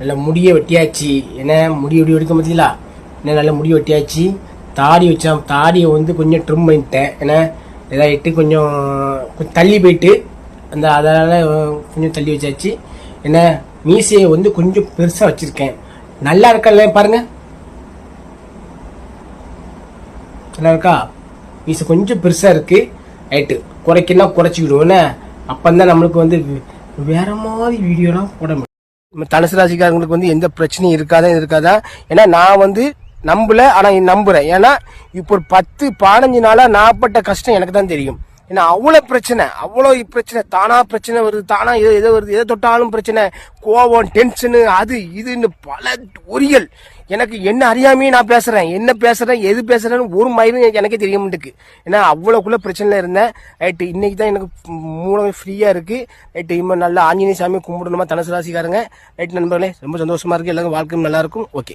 நல்ல முடியை வெட்டியாச்சு. என்ன முடி வெடி வெடிக்க பார்த்தீங்களா என்ன நல்ல முடி வெட்டியாச்சு. தாடி வச்சான் தாடியை வந்து கொஞ்சம் ட்ரிம் பண்ணிட்டேன். ஏன்னா இதாகிட்டு கொஞ்சம் கொஞ்சம் தள்ளி போயிட்டு அந்த அதனால் கொஞ்சம் தள்ளி வச்சாச்சு. என்ன மீசையை வந்து கொஞ்சம் பெருசாக வச்சுருக்கேன். நல்லா இருக்கல பாருங்கள் நல்லா இருக்கா? மீசை கொஞ்சம் பெருசாக இருக்குது ரைட்டு. குறைக்கனா குறைச்சிக்கிடுவோன்னே அப்போ தான் நம்மளுக்கு வந்து வேறு மாதிரி வீடியோலாம் போட முடியும். தனுசு ராசிக்காரங்களுக்கு வந்து எந்த பிரச்சனையும் இருக்காதா இருக்காதா? ஏன்னா நான் வந்து நம்பல ஆனா நம்புறேன். ஏன்னா இப்போ ஒரு பத்து பதினஞ்சு நாளா நாப்பட்ட கஷ்டம் எனக்கு தான் தெரியும். ஏன்னா அவ்வளோ பிரச்சனை அவ்வளோ பிரச்சனை தானாக பிரச்சனை வருது தானாக எது எதோ வருது எதை தொட்டாலும் பிரச்சனை கோபம் டென்ஷனு அது இதுன்னு பல ஒரியல் எனக்கு என்ன அறியாமையே நான் பேசுகிறேன் என்ன பேசுகிறேன் எது பேசுகிறேன்னு ஒரு மயிலும் எனக்கே தெரிய மாட்டேக்கு ஏன்னா அவ்வளோக்குள்ளே பிரச்சனையில் இருந்தேன். ரைட்டு இன்றைக்கி தான் எனக்கு மூலமே ஃப்ரீயாக இருக்குது ரைட்டு இம்மா நல்லா ஆஞ்சநேய சாமி கும்பிடணுமா தனுசு ராசிக்காரங்க. ரைட் நண்பர்களே ரொம்ப சந்தோஷமாக இருக்குது எல்லாரும் வாழ்க்கையும் நல்லாயிருக்கும் ஓகே.